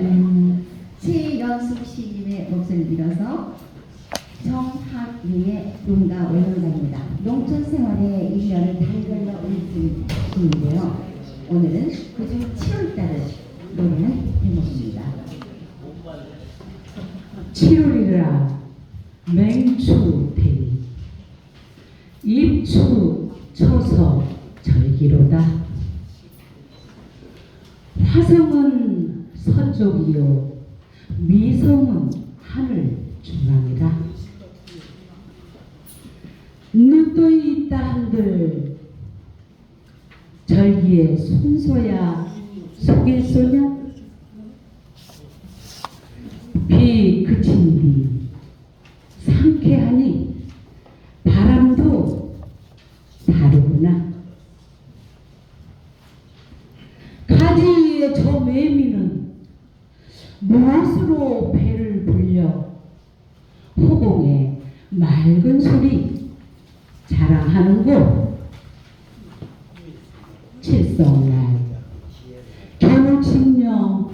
음, 최연숙 시인의 목소리를 빌어서 정학리의 농가 원론가입니다. 농촌 생활의 일년을 달걸러 읽은 시인데요. 오늘은 그중 7월달을 노래는 대목입니다. 7월이라 맹추 대리 입추 쳐서 절기로다 화성은 서쪽이요. 미성은 하늘 중앙이라 눈떠 있다 한들 절기에 손소야 속일 소냐? 비 그친 뒤 상쾌하니 바람도 다르구나. 가지 위에 저 매미는 무엇으로 배를 불려? 호공에 맑은 소리. 자랑하는고 칠성날. 겨울침녀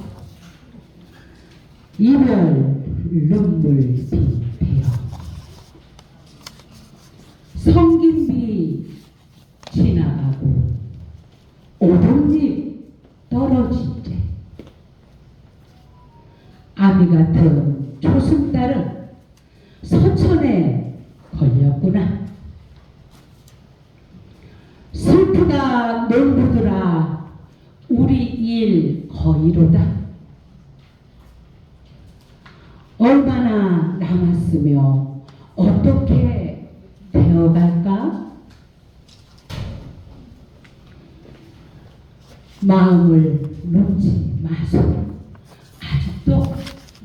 이별 눈물 빈대요. 성김비 지나가고 오동잎 떨어진 때 아미 같은 초승달은 서천에 걸렸구나 슬프다 놀부들아 우리 일 거의로다 얼마나 남았으며 어떻게 되어갈까? 마음을 놓지 마소. 아직도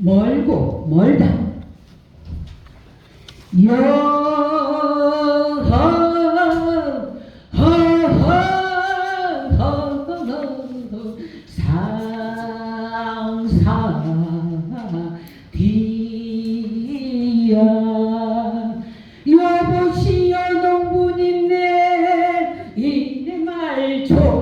멀고 멀다. 뒤야 여보시여 농부님네 이내 말좀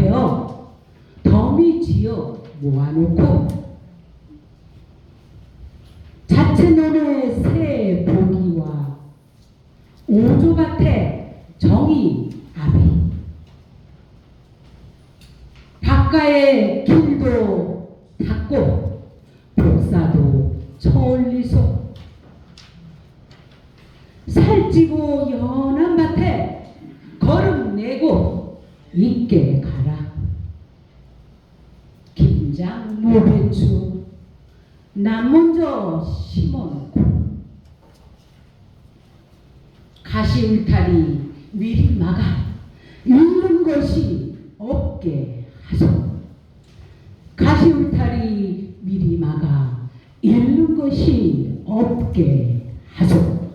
많이 베어 덤이 지어 모아놓고 자체 논의 새 보기와 오조밭에 정이 아비. 바깥에 길도 닫고 복사도 천리소. 살찌고 연한 밭에 걸음 내고 있게 가라. 김장 무배추 나 먼저 심어놓고. 가시 울타리 미리 막아. 잃는 것이 없게 하소. 가시 울타리 미리 막아. 잃는 것이 없게 하소